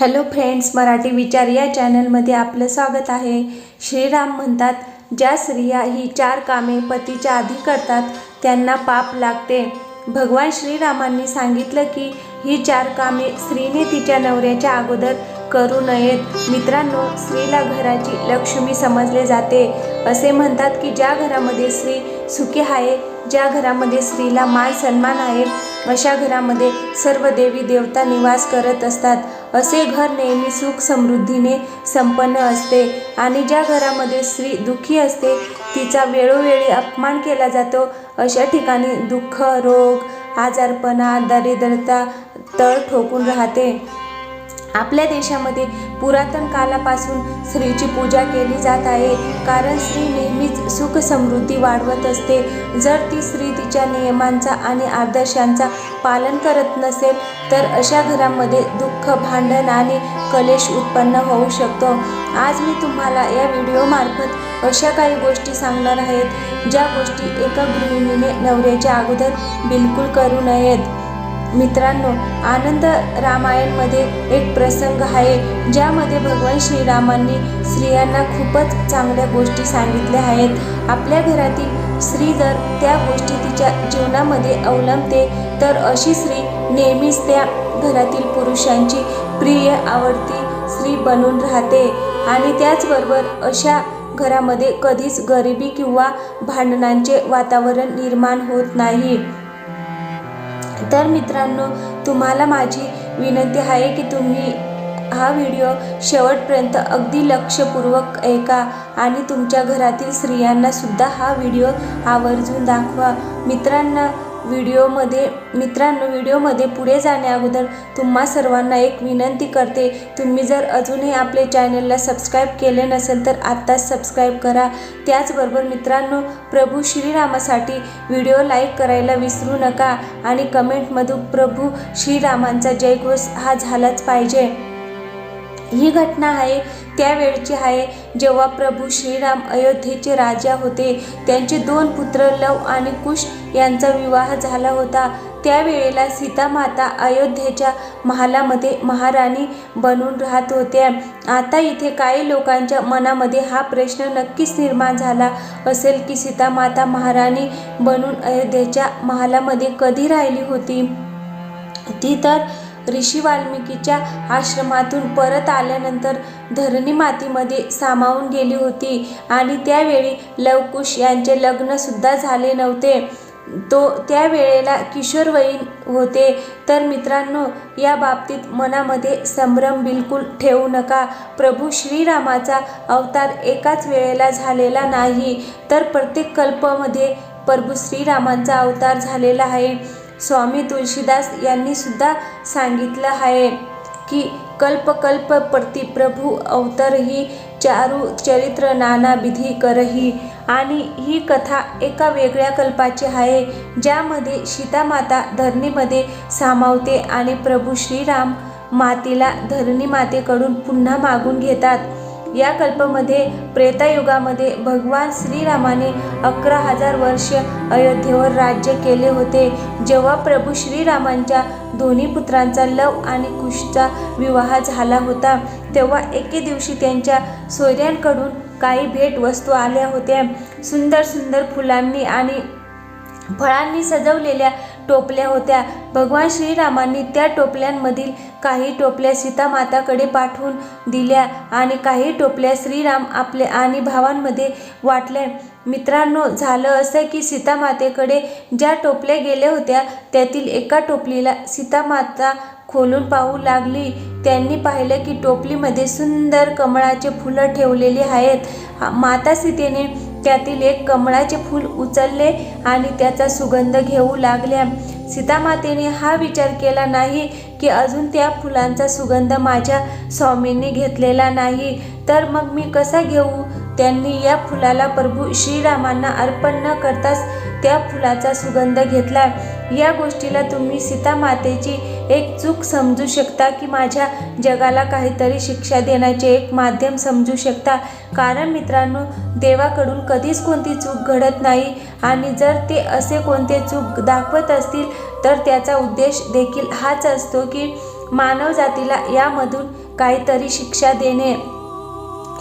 Hello friends Marathi विचार या चॅनलमध्ये आपलं स्वागत आहे. श्रीराम म्हणतात ज्या स्त्रिया ही चार कामे पतीच्या आधी करतात त्यांना पाप लागते. भगवान श्रीरामांनी सांगितलं की ही चार कामे स्त्रीने तिच्या नवऱ्याच्या अगोदर करू नयेत. मित्रांनो स्त्रीला घराची लक्ष्मी समजले जाते. असे म्हणतात की ज्या घरामध्ये स्त्री सुखी आहे ज्या घरामध्ये स्त्रीला मान सन्मान आहे अशा घरामध्ये सर्व देवी देवता निवास करत असतात. असे घर नेहमी सुख समृद्धीने संपन्न असते आणि ज्या घरामध्ये स्त्री दुःखी असते तिचा वेळोवेळी अपमान केला जातो. अशा ठिकाणी दुःख रोग आजारपणा दरिद्रता तळ ठोकून राहते. आपल्या देशामध्ये पुरातन कालापासून स्त्रीची पूजा केली जात आहे. कारण स्त्री नेहमीच सुख समृद्धी वाढवत असते. जर ती स्त्री तिच्या नियमांचा आणि आदर्शांचा पालन करत नसेल तर अशा घरामध्ये दुःख भांडण आणि कलेश उत्पन्न होऊ शकतो. आज मी तुम्हाला या व्हिडिओमार्फत अशा काही गोष्टी सांगणार आहेत ज्या गोष्टी एका गृहिणीने नवऱ्याच्या अगोदर बिलकुल करू नयेत. मित्रांनो आनंद रामायणमध्ये एक प्रसंग आहे ज्यामध्ये भगवान श्रीरामांनी स्त्रियांना खूपच चांगल्या गोष्टी सांगितल्या आहेत. आपल्या घरातील स्त्री जर त्या गोष्टी तिच्या जीवनामध्ये अवलंबते तर अशी स्त्री नेहमीच त्या घरातील पुरुषांची प्रिय आवडती स्त्री बनून राहते. आणि त्याचबरोबर अशा घरामध्ये कधीच गरिबी किंवा भांडणांचे वातावरण निर्माण होत नाही. तर मित्रांनो तुम्हाला माझी विनंती आहे की तुम्ही हा व्हिडिओ शेवटपर्यंत अगदी लक्षपूर्वक ऐका आणि तुमच्या घरातील स्त्रियांनासुद्धा हा व्हिडिओ आवर्जून दाखवा. मित्रांना व्हिडिओमध्ये मित्रांनो व्हिडिओमध्ये पुढे जाण्याअगोदर तुम्हा सर्वांना एक विनंती करते. तुम्ही जर अजूनही आपले चॅनलला सबस्क्राईब केले नसेल तर आत्ताच सबस्क्राईब करा. त्याचबरोबर मित्रांनो प्रभू श्रीरामासाठी व्हिडिओ लाईक करायला विसरू नका आणि कमेंटमधून प्रभू श्रीरामांचा जयघोष हा झालाच पाहिजे. ही घटना आहे त्यावेळची आहे. जेव्हा प्रभू श्रीराम अयोध्येचे राजा होते त्यांचे दोन पुत्र लव आणि कुश यांचा विवाह झाला होता. त्यावेळेला सीतामाता अयोध्येच्या महालामध्ये महाराणी बनून राहत होत्या. आता इथे काही लोकांच्या मनामध्ये हा प्रश्न नक्कीच निर्माण झाला असेल की सीतामाता महाराणी बनून अयोध्येच्या महालामध्ये कधी राहिली होती? ती तर ऋषी वाल्मिकीच्या आश्रमातून परत आल्यानंतर धरणी मातीमध्ये सामावून गेली होती. आणि त्यावेळी लवकुश यांचे लग्नसुद्धा झाले नव्हते. तो त्यावेळेला किशोरवयीन होते. तर मित्रांनो या बाबतीत मनामध्ये संभ्रम बिलकुल ठेवू नका. प्रभू श्रीरामाचा अवतार एकाच वेळेला झालेला नाही. तर प्रत्येक कल्पामध्ये प्रभू श्रीरामांचा अवतार झालेला आहे. स्वामी तुळशीदास यांनी सुद्धा सांगितलं आहे की कल्प कल्प प्रति प्रभू अवतरही चारू चरित्र नाना विधी करही. आणि ही कथा एका वेगळ्या कल्पाची आहे ज्यामध्ये सीतामाता धरणीमध्ये सामावते आणि प्रभू श्रीराम मातेला धरणी मातेकडून पुन्हा मागून घेतात. या कल्पमध्ये प्रेतायुगामध्ये भगवान श्रीरामाने अकरा हजार वर्ष अयोध्येवर राज्य केले होते. जेव्हा प्रभू श्रीरामांच्या दोन्ही पुत्रांचा लव आणि कुशचा विवाह झाला होता तेव्हा एके दिवशी त्यांच्या सोयऱ्यांकडून काही भेट वस्तू आल्या होत्या. सुंदर सुंदर फुलांनी आणि फळांनी सजवलेल्या टोपल्या होत्या. भगवान श्रीरामांनी त्या टोपल्यांमधील काही टोपल्या सीतामाताकडे पाठवून दिल्या आणि काही टोपल्या श्रीराम आपले आणि भावांमध्ये वाटल्या. मित्रांनो झालं असं की सीतामातेकडे ज्या टोपल्या गेल्या होत्या त्यातील एका टोपलीला सीतामाता खोलून पाहू लागली. त्यांनी पाहिलं की टोपलीमध्ये सुंदर कमळाचे फुलं ठेवलेली आहेत. माता सीतेने त्यातील एक कमळाचे फूल उचलले आणि त्याचा सुगंध घेऊ लागल्या. सीतामातेने हा विचार केला नाही की अजून त्या फुलांचा सुगंध माझ्या स्वामींनी घेतलेला नाही. तर मग मी कसा घेऊ? त्यांनी या फुलाला प्रभू श्रीरामांना अर्पण न करताच त्या फुलाचा सुगंध घेतला या गोष्टीला तुम्ही सीतामातेची एक चूक समजू शकता की माझ्या जगाला काहीतरी शिक्षा देण्याचे एक माध्यम समजू शकता. कारण मित्रांनो देवाकडून कधीच कोणती चूक घडत नाही आणि जर ते असे कोणते चूक दाखवत असतील तर त्याचा उद्देश देखील हाच असतो की मानवजातीला यामधून काहीतरी शिक्षा देणे.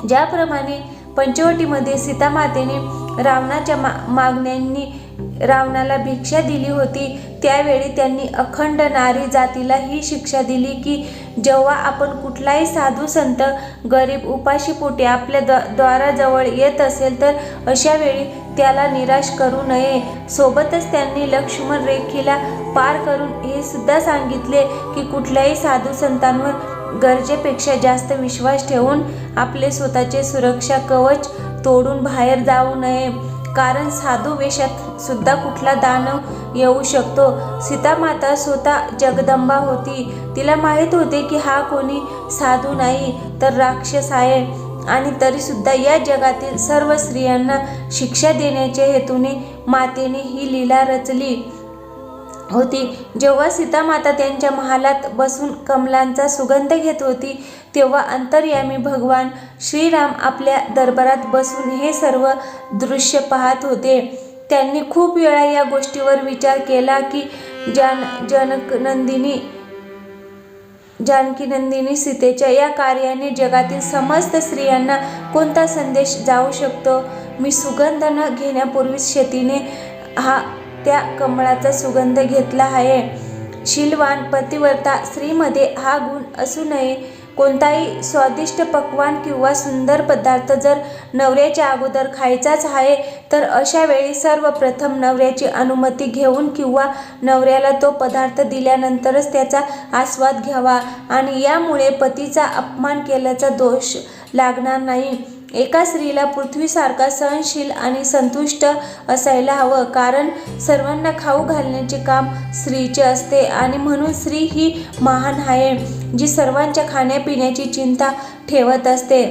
ज्याप्रमाणे पंचवटीमध्ये सीतामातेने रावणाच्या मा मागण्यांनी रावणाला भिक्षा दिली होती. त्यावेळी त्यांनी अखंड नारी जातीला ही शिक्षा दिली की जेव्हा आपण कुठलाही साधू संत गरीब उपाशीपोटी आपल्या द्वा द्वाराजवळ येत असेल तर अशा वेळी त्याला निराश करू नये. सोबतच त्यांनी लक्ष्मण रेखीला पार करून हे सुद्धा सांगितले की कुठल्याही साधू संतांवर गरजेपेक्षा जास्त विश्वास ठेवून आपले स्वतःचे सुरक्षा कवच तोडून बाहेर जाऊ नये. कारण साधू वेशात सुद्धा कुठला दानव येऊ शकतो. सीतामाता स्वतः जगदंबा होती. तिला माहीत होते की हा कोणी साधू नाही तर राक्षस आहे. आणि तरीसुद्धा या जगातील सर्व स्त्रियांना शिक्षा देण्याच्या हेतूने मातेने ही लीला रचली. होती. जेव्हा सीतामाता त्यांच्या महालात बसून कमलांचा सुगंध घेत होती तेव्हा अंतर्यामी भगवान श्रीराम आपल्या दरबारात बसून हे सर्व दृश्य पाहत होते. त्यांनी खूप वेळा या गोष्टीवर विचार केला की जान जनकनंदिनी जानकी नंदिनी सीतेच्या या कार्याने जगातील समस्त स्त्रियांना कोणता संदेश जाऊ शकतो? मी सुगंध न घेण्यापूर्वीच शेतीने हा त्या कमळाचा सुगंध घेतला आहे. शीलवान पतिव्रता स्त्रीमध्ये हा गुण असू नये. कोणताही स्वादिष्ट पक्वान किंवा सुंदर पदार्थ जर नवऱ्याच्या अगोदर खायचाच आहे तर अशा वेळी सर्वप्रथम नवऱ्याची अनुमती घेऊन किंवा नवऱ्याला तो पदार्थ दिल्यानंतरच त्याचा आस्वाद घ्यावा आणि यामुळे पतीचा अपमान केल्याचा दोष लागणार नाही. एका स्त्रीला पृथ्वीसारखा सहनशील आणि संतुष्ट असायला हवं. कारण सर्वांना खाऊ घालण्याचे काम स्त्रीचे असते आणि म्हणून स्त्री ही महान आहे जी सर्वांच्या खाण्यापिण्याची चिंता ठेवत असते.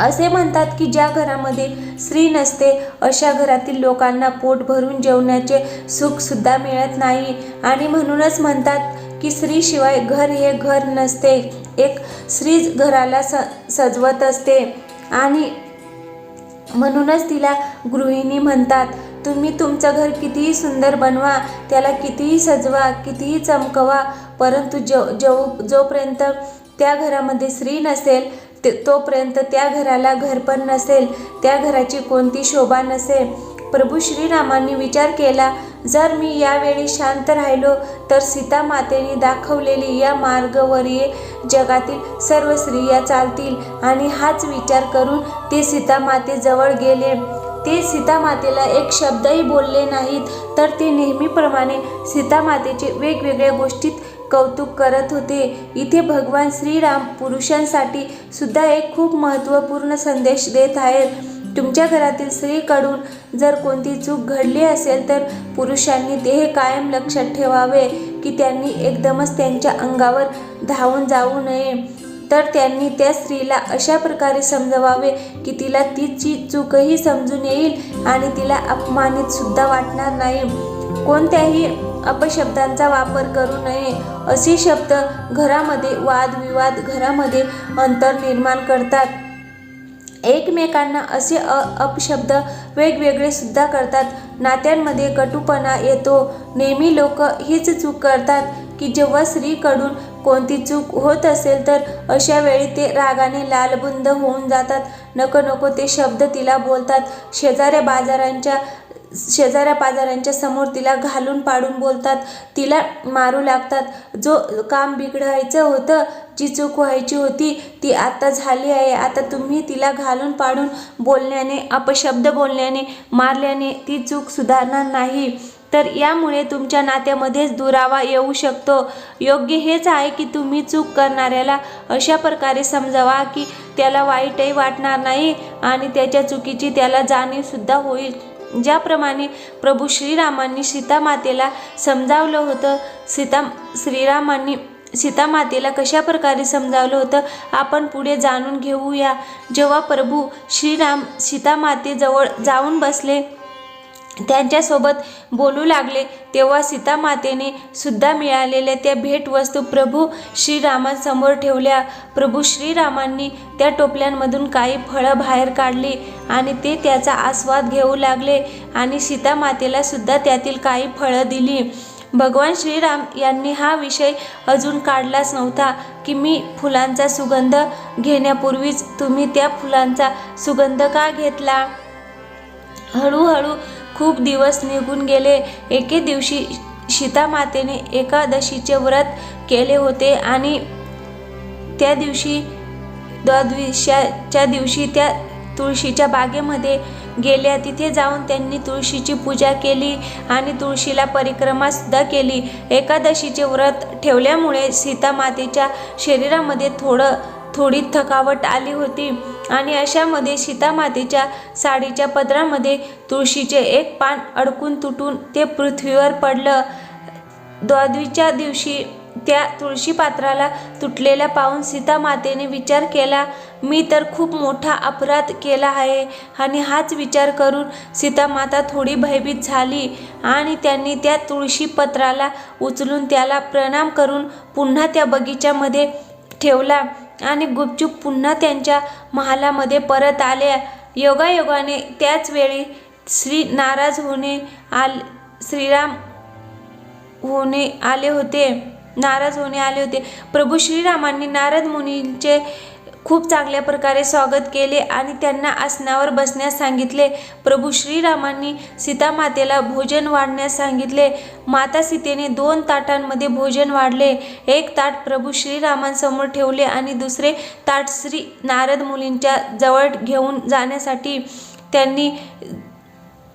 असे म्हणतात की ज्या घरामध्ये स्त्री नसते अशा घरातील लोकांना पोट भरून जेवण्याचे सुखसुद्धा मिळत नाही. आणि म्हणूनच म्हणतात की स्त्रीशिवाय घर हे घर नसते. एक स्त्रीच घराला स सजवत असते. आणि म्हणूनच तिला गृहिणी म्हणतात तुम्ही तुमचं घर कितीही सुंदर बनवा त्याला कितीही सजवा कितीही चमकवा परंतु जो जो जोपर्यंत त्या घरामध्ये स्त्री नसेल ते तोपर्यंत त्या घराला घर पण नसेल त्या घराची कोणती शोभा नसेल प्रभू श्रीरामांनी विचार केला जर मी यावेळी शांत राहिलो तर सीता मातेने दाखवलेली या मार्गवरीय जगातील सर्व स्त्रिया चालतील आणि हाच विचार करून ते सीता मातेजवळ गेले. ते सीतामातेला एक शब्दही बोलले नाहीत तर ते नेहमीप्रमाणे सीतामातेचे वेगवेगळ्या गोष्टीत कौतुक करत होते. इथे भगवान श्रीराम पुरुषांसाठी सुद्धा एक खूप महत्त्वपूर्ण संदेश देत आहेत. तुमच्या घरातील स्त्रीकडून जर कोणती चूक घडली असेल तर पुरुषांनी ते हे कायम लक्षात ठेवावे की त्यांनी एकदमच त्यांच्या अंगावर धावून जाऊ नये. तर त्यांनी त्या स्त्रीला अशा प्रकारे समजवावे की तिला तिची चूकही समजून येईल आणि तिला अपमानित सुद्धा वाटणार नाही. कोणत्याही अपशब्दांचा वापर करू नये. असे शब्द घरामध्ये वादविवाद घरामध्ये अंतर निर्माण करतात. एकमेकांना असे अ अपशब्द वेगवेगळे सुद्धा करतात. नात्यांमध्ये कटुपणा येतो. नेहमी लोक हीच चूक करतात की जेव्हा स्त्रीकडून कोणती चूक होत असेल तर अशा वेळी ते रागाने लालबुंद होऊन जातात. नको नको ते शब्द तिला बोलतात. शेजाऱ्या बाजारांच्या शेजाऱ्या पाजाऱ्यांच्या समोर तिला घालून पाडून बोलतात. तिला मारू लागतात. जो काम बिघडायचं होतं जी चूक व्हायची होती ती आता झाली आहे. आता तुम्ही तिला घालून पाडून बोलण्याने अपशब्द बोलण्याने मारल्याने ती चूक सुधारणार नाही. तर यामुळे तुमच्या नात्यामध्येच दुरावा येऊ शकतो. योग्य हेच आहे की तुम्ही चूक करणाऱ्याला अशा प्रकारे समजावा की त्याला वाईटही वाटणार नाही आणि त्याच्या चुकीची त्याला जाणीवसुद्धा होईल. ज्याप्रमाणे प्रभू श्रीरामांनी सीतामातेला समजावलं होतं सीता श्रीरामांनी सीतामातेला कशा प्रकारे समजावलं होतं आपण पुढे जाणून घेऊया. जेव्हा प्रभू श्रीराम सीतामातेजवळ जाऊन बसले त्यांच्यासोबत बोलू लागले. तेव्हा सीतामातेने सुद्धा मिळालेल्या त्या भेटवस्तू प्रभू श्रीरामांसमोर ठेवल्या. प्रभू श्रीरामांनी त्या टोपल्यांमधून काही फळं बाहेर काढली आणि ते त्याचा आस्वाद घेऊ लागले आणि सीतामातेला सुद्धा त्यातील काही फळं दिली. भगवान श्रीराम यांनी हा विषय अजून काढलाच नव्हता की मी फुलांचा सुगंध घेण्यापूर्वीच तुम्ही त्या फुलांचा सुगंध का घेतला? हळूहळू खूप दिवस निघून गेले. एके दिवशी सीतामातेने एकादशीचे व्रत केले होते आणि त्या दिवशी द्वादशाच्या दिवशी त्या तुळशीच्या बागेमध्ये गेल्या. तिथे जाऊन त्यांनी तुळशीची पूजा केली आणि तुळशीला परिक्रमा सुद्धा केली. एकादशीचे व्रत ठेवल्यामुळे सीतामातेच्या शरीरामध्ये थोडं थोडी थकावट आली होती. आणि अशामध्ये सीतामातेच्या साडीच्या पदरामध्ये तुळशीचे एक पान अडकून तुटून ते पृथ्वीवर पडलं. द्वादवीच्या दिवशी त्या तुळशी पात्राला तुटलेला पाहून सीतामातेने विचार केला मी तर खूप मोठा अपराध केला आहे आणि हाच विचार करून सीतामाता थोडी भयभीत झाली आणि त्यांनी त्या तुळशी पत्राला उचलून त्याला प्रणाम करून पुन्हा त्या बगीच्यामध्ये ठेवला. आणि गुपचूप पुन्हा त्यांच्या महालामध्ये परत आल्या योगायोगाने त्याच वेळी श्री नाराज होणे आल श्रीराम होणे आले होते. नाराज होणे आले होते. प्रभू श्रीरामांनी नारद मुनींचे खूप चांगल्या प्रकारे स्वागत केले आणि त्यांना आसनावर बसण्यास सांगितले. प्रभू श्रीरामांनी सीतामातेला भोजन वाढण्यास सांगितले. माता सीतेने दोन ताटांमध्ये भोजन वाढले. एक ताट प्रभू श्रीरामांसमोर ठेवले आणि दुसरे ताट श्री नारद मुलींच्या जवळ घेऊन जाण्यासाठी त्यांनी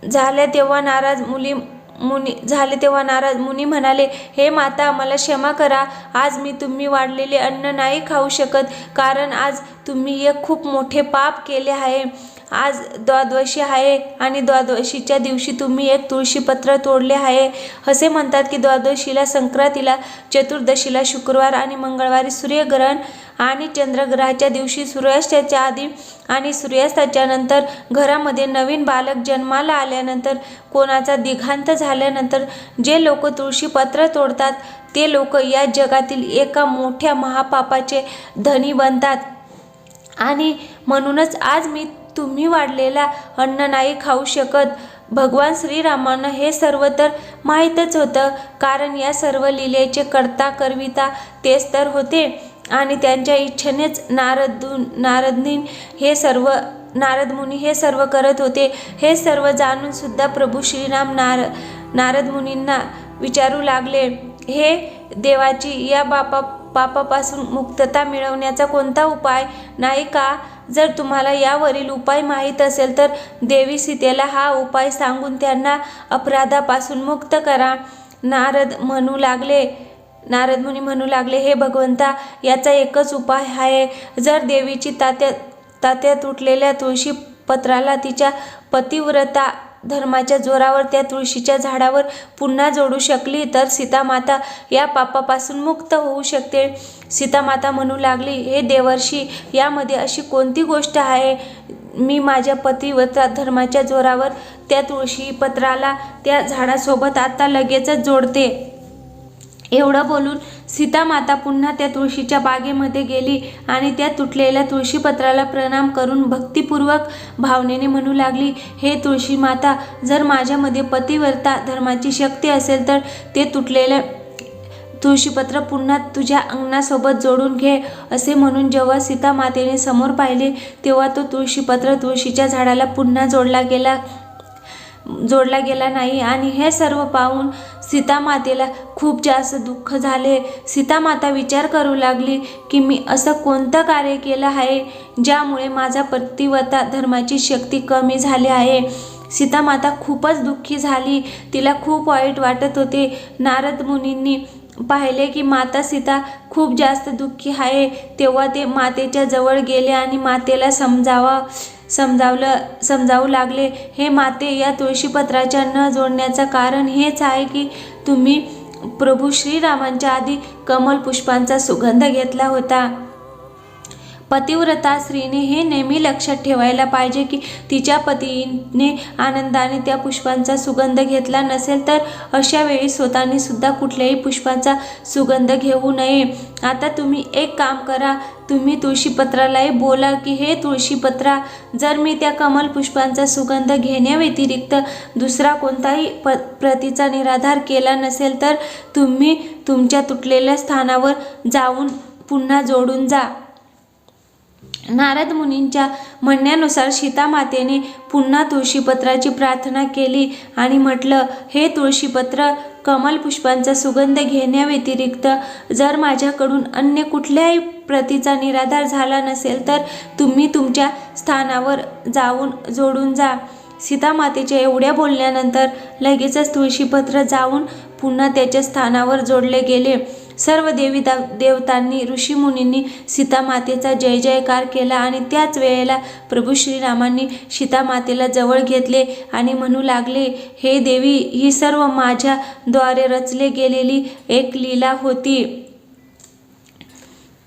झाल्या तेव्हा नाराज मुली मुनी झाले तेव्हा नाराज. मुनी म्हणाले हे माता मला क्षमा करा. आज मी तुम्ही वाढलेले अन्न नाही खाऊ शकत कारण आज तुम्ही एक खूप मोठे पाप केले आहे. आज द्वादशी आहे आणि द्वादशीच्या दिवशी तुम्ही एक तुळशीपत्र तोडले आहे. असे म्हणतात की द्वादशीला संक्रांतीला चतुर्दशीला शुक्रवार आणि मंगळवारी सूर्यग्रहण आणि चंद्रग्रहाच्या दिवशी सूर्यास्ताच्या आधी आणि सूर्यास्ताच्या नंतर घरामध्ये नवीन बालक जन्माला आल्यानंतर कोणाचा दिघांत झाल्यानंतर जे लोक तुळशीपत्र तोडतात ते लोक या जगातील एका मोठ्या महापापाचे धनी बनतात. आणि म्हणूनच आज मी तुम्ही वाढलेला अन्न नाही खाऊ शकत. भगवान श्रीरामांना हे सर्व तर माहीतच होतं. कारण या सर्व लीलेचे करता करविता तेच तर होते. आणि त्यांच्या इच्छेनेच नारदून नारदनी हे सर्व नारद मुनी हे सर्व करत होते. हे सर्व जाणून सुद्धा प्रभू श्रीराम नार नारद मुनींना विचारू लागले. हे देवाची या बापा पापापासून मुक्तता मिळवण्याचा कोणता उपाय नाही का? जर तुम्हाला यावरील उपाय माहीत असेल तर देवी सीतेला हा उपाय सांगून त्यांना अपराधापासून मुक्त करा. नारद म्हणू लागले नारद मुनी म्हणू लागले हे भगवंता याचा एकच उपाय आहे. जर देवीची तात्या तात्या तुटलेल्या तुळशी पत्राला तिच्या पतिव्रता धर्माच्या जोरावर त्या तुळशीच्या झाडावर पुन्हा जोडू शकली तर सीतामाता या पापापासून मुक्त होऊ शकते. सीतामाता म्हणू लागली हे देवर्षी यामध्ये अशी कोणती गोष्ट आहे? मी माझ्या पतिव्रता धर्माच्या जोरावर त्या तुळशी पत्राला त्या झाडासोबत आता लगेचच जोडते. एवढं बोलून सीतामाता पुन्हा त्या तुळशीच्या बागेमध्ये गेली आणि त्या तुटलेल्या तुळशीपत्राला प्रणाम करून भक्तिपूर्वक भावनेने म्हणू लागली हे तुळशी माता जर माझ्यामध्ये पतिव्रता धर्माची शक्ती असेल तर ते तुटलेल्या तुळशीपत्र पुन्हा तुझ्या अंगणासोबत जोडून घे असे म्हणून जेव्हा सीतामातेने समोर पाहिले तेव्हा तो तुळशीपत्र तुळशीच्या झाडाला पुन्हा जोडला गेला जोडला गेला नाही. आणि हे सर्व पाहून सीतामातेला खूप जास्त दुःख झाले. सीतामाता विचार करू लागली की मी असं कोणतं कार्य केलं आहे ज्यामुळे माझा पतिव्रता धर्माची शक्ती कमी झाली आहे? सीतामाता खूपच दुःखी झाली. तिला खूप वाईट वाटत होते. नारद मुनींनी पाहिले की माता सीता खूप जास्त दुःखी आहे. तेव्हा ते मातेच्या जवळ गेले आणि मातेला समजावा. समजावलं समजावू लागले. हे माते या तुळशीपत्राच्या न जोडण्याचं कारण हेच आहे की तुम्ही प्रभू श्रीरामांच्या आधी कमल पुष्पांचा सुगंध घेतला होता. पतिव्रता स्त्रीने हे नेहमी लक्षात ठेवायला पाहिजे की तिच्या पतीने आनंदाने त्या पुष्पांचा सुगंध घेतला नसेल तर अशा वेळी स्वतःने सुद्धा कुठल्याही पुष्पांचा सुगंध घेऊ नये. आता तुम्ही एक काम करा. तुम्ही तुळशीपत्रालाही बोला की हे तुळशीपत्रा जर मी त्या कमल पुष्पांचा सुगंध घेण्याव्यतिरिक्त दुसरा कोणताही प प्रतीचा निराधार केला नसेल तर तुम्ही तुमच्या तुटलेल्या स्थानावर जाऊन पुन्हा जोडून जा. नारद मुनींच्या म्हणण्यानुसार सीतामातेने पुन्हा तुळशीपत्राची प्रार्थना केली आणि म्हटलं हे तुळशीपत्र कमलपुष्पांचा सुगंध घेण्याव्यतिरिक्त जर माझ्याकडून अन्य कुठल्याही प्रतीचा निराधार झाला नसेल तर तुम्ही तुमच्या स्थानावर जाऊन जोडून जा. सीतामातेच्या एवढ्या बोलण्यानंतर लगेचच तुळशीपत्र जाऊन पुन्हा त्याच्या स्थानावर जोडले गेले. सर्व देवी देवतांनी ऋषीमुनींनी सीतामातेचा जय जयकार केला आणि त्याच वेळेला प्रभू श्रीरामांनी सीतामातेला जवळ घेतले आणि म्हणू लागले हे देवी ही सर्व माझ्याद्वारे रचले गेलेली एक लीला होती.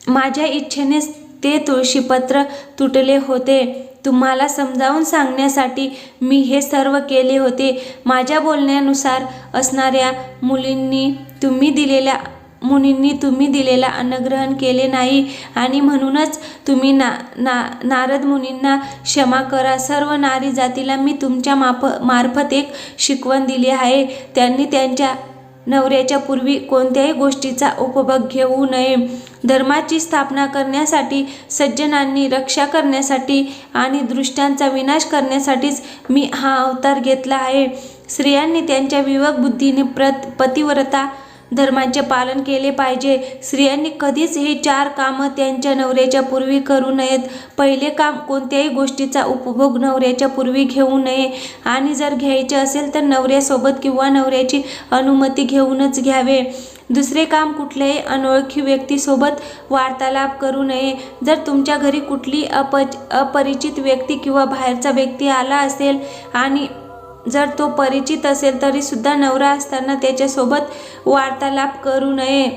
माझ्या इच्छेनेच ते तुळशीपत्र तुटले होते. तुम्हाला समजावून सांगण्यासाठी मी हे सर्व केले होते. माझ्या बोलण्यानुसार असणाऱ्या मुलींनी तुम्ही दिलेल्या मुनींनी तुम्ही दिलेला अन्नग्रहण केले नाही आणि म्हणूनच तुम्ही ना ना नारद मुनींना क्षमा करा. सर्व नारी जातीला मी तुमच्या माफ मार्फत एक शिकवण दिली आहे. त्यांनी त्यांच्या नवऱ्याच्या पूर्वी कोणत्याही गोष्टीचा उपभोग घेऊ नये. धर्माची स्थापना करण्यासाठी सज्जनांनी रक्षा करण्यासाठी आणि दृष्टांचा विनाश करण्यासाठीच मी हा अवतार घेतला आहे. स्त्रियांनी त्यांच्या विवेक बुद्धीने प्रत पतिव्रता धर्माचे पालन केले पाहिजे. स्त्रियांनी कधीच हे चार कामं त्यांच्या नवऱ्याच्या पूर्वी करू नयेत. पहिले काम कोणत्याही गोष्टीचा उपभोग नवऱ्याच्या पूर्वी घेऊ नये. आणि जर घ्यायचे असेल तर नवऱ्यासोबत किंवा नवऱ्याची अनुमती घेऊनच घ्यावे. दुसरे काम कुठल्याही अनोळखी व्यक्तीसोबत वार्तालाप करू नये. जर तुमच्या घरी कुठली अप अपरिचित व्यक्ती किंवा बाहेरचा व्यक्ती आला असेल आणि जर तो परिचित असेल तरी सुद्धा नवरा असताना त्याच्यासोबत वार्तालाप करू नये.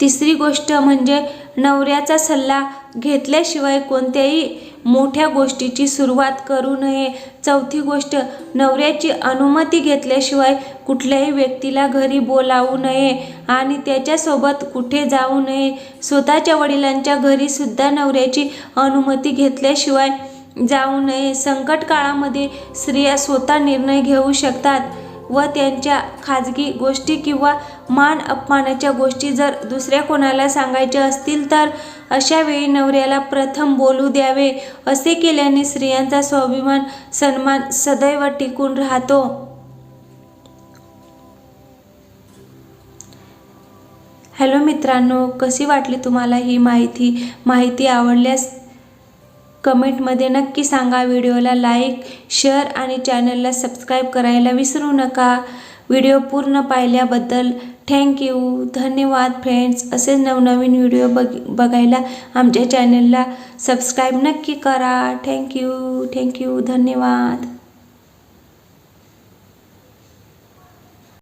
तिसरी गोष्ट म्हणजे नवऱ्याचा सल्ला घेतल्याशिवाय कोणत्याही मोठ्या गोष्टीची सुरुवात करू नये. चौथी गोष्ट नवऱ्याची अनुमती घेतल्याशिवाय कुठल्याही व्यक्तीला घरी बोलावू नये आणि त्याच्यासोबत कुठे जाऊ नये. स्वतःच्या वडिलांच्या घरीसुद्धा नवऱ्याची अनुमती घेतल्याशिवाय जाऊ नये. संकट काळामध्ये स्त्रिया स्वतः निर्णय घेऊ शकतात व त्यांच्या खाजगी गोष्टी किंवा मान अपमानाच्या गोष्टी जर दुसऱ्या कोणाला सांगायच्या असतील तर अशा वेळी नवऱ्याला प्रथम बोलू द्यावे असे केल्याने स्त्रियांचा स्वाभिमान सन्मान सदैव टिकून राहतो. हॅलो मित्रांनो कशी वाटली तुम्हाला ही माहिती? माहिती आवडल्यास कमेंटमध्ये नक्की सांगा. व्हिडिओला लाईक शेअर आणि चॅनलला सबस्क्राईब करायला विसरू नका. व्हिडिओ पूर्ण पाहिल्याबद्दल थँक्यू धन्यवाद फ्रेंड्स. असेच नवनवीन व्हिडिओ बघ बघायला आमच्या चॅनलला सबस्क्राईब नक्की करा. थँक्यू थँक्यू धन्यवाद.